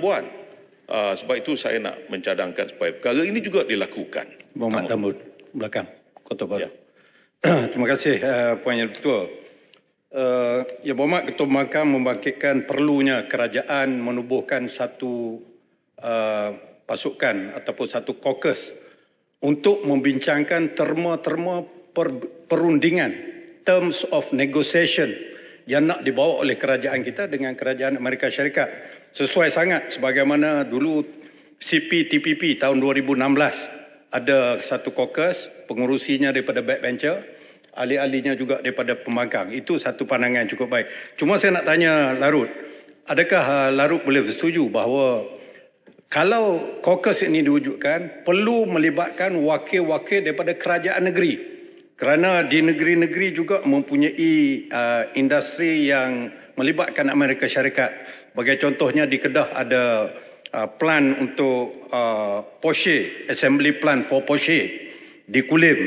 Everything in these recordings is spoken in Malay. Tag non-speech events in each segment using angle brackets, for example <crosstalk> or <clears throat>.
buat. Uh, sebab itu saya nak mencadangkan supaya perkara ini juga dilakukan. Muhammad Tamud, belakang, Kota Baru. Ya. <clears throat> Terima kasih uh, Puan Yang Ketua. Uh, ya Muhammad Ketua Mahkamah membangkitkan perlunya kerajaan menubuhkan satu uh, pasukan ataupun satu kokus untuk membincangkan terma-terma per, perundingan terms of negotiation yang nak dibawa oleh kerajaan kita dengan kerajaan Amerika Syarikat. Sesuai sangat sebagaimana dulu CPTPP tahun 2016 ada satu kokus pengurusinya daripada backbencher ahli-ahlinya juga daripada pembangkang itu satu pandangan cukup baik. Cuma saya nak tanya Larut adakah uh, Larut boleh bersetuju bahawa kalau kokus ini diwujudkan perlu melibatkan wakil-wakil daripada kerajaan negeri? Kerana di negeri-negeri juga mempunyai uh, industri yang melibatkan Amerika Syarikat. Sebagai contohnya di Kedah ada uh, plan untuk uh, Porsche assembly plan for Porsche di Kulim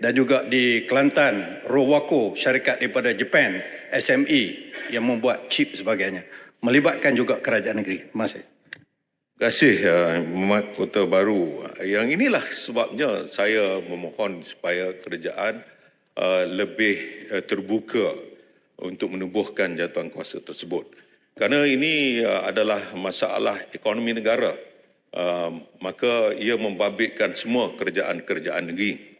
dan juga di Kelantan Rowako syarikat daripada Jepun SME yang membuat chip sebagainya. Melibatkan juga kerajaan negeri. Terima kasih. Terima kasih uh, Muhammad Kota Baru. Yang inilah sebabnya saya memohon supaya kerajaan uh, lebih uh, terbuka untuk menubuhkan jatuhan kuasa tersebut. Kerana ini uh, adalah masalah ekonomi negara. Uh, maka ia membabitkan semua kerajaan-kerajaan negeri.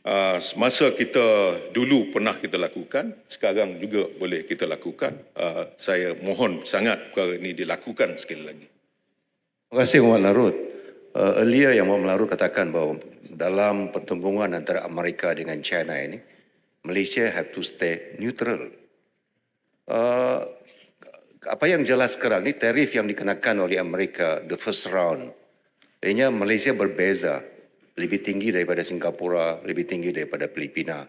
Uh, semasa kita dulu pernah kita lakukan, sekarang juga boleh kita lakukan. Saya mohon sangat perkara ini dilakukan sekali lagi. Terima kasih Muhammad Larut. Uh, earlier yang Muhammad Larut katakan bahawa dalam pertemuan antara Amerika dengan China ini, Malaysia have to stay neutral. Uh, apa yang jelas sekarang ni tarif yang dikenakan oleh Amerika the first round. Ianya Malaysia berbeza, lebih tinggi daripada Singapura, lebih tinggi daripada Filipina.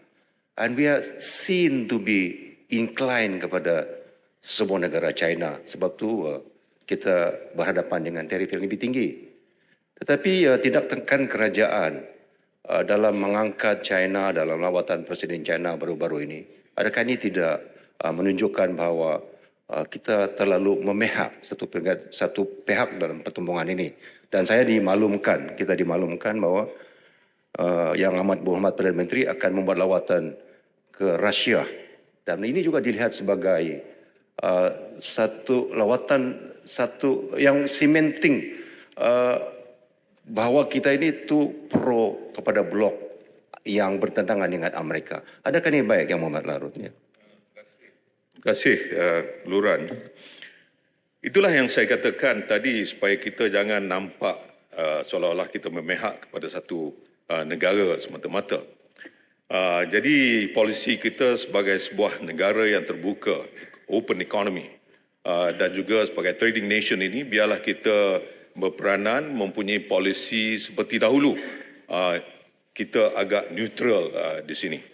And we are seen to be inclined kepada semua negara China. Sebab tu uh, kita berhadapan dengan tarif yang lebih tinggi. Tetapi uh, tidak tekan kerajaan uh, dalam mengangkat China dalam lawatan Presiden China baru-baru ini. Adakah ini tidak uh, menunjukkan bahawa uh, kita terlalu memihak satu satu pihak dalam pertemuan ini? Dan saya dimaklumkan, kita dimaklumkan bahawa uh, Yang Amat Muhammad Perdana Menteri akan membuat lawatan ke Rusia. Dan ini juga dilihat sebagai uh, satu lawatan satu yang cementing uh, bahawa kita ini tu pro kepada blok yang bertentangan dengan Amerika. Adakah ini baik yang Muhammad Larutnya? Terima kasih uh, Luran. Itulah yang saya katakan tadi supaya kita jangan nampak uh, seolah-olah kita memihak kepada satu uh, negara semata-mata. Uh, jadi polisi kita sebagai sebuah negara yang terbuka, open economy uh, dan juga sebagai trading nation ini biarlah kita berperanan mempunyai polisi seperti dahulu. Uh, kita agak neutral uh, di sini.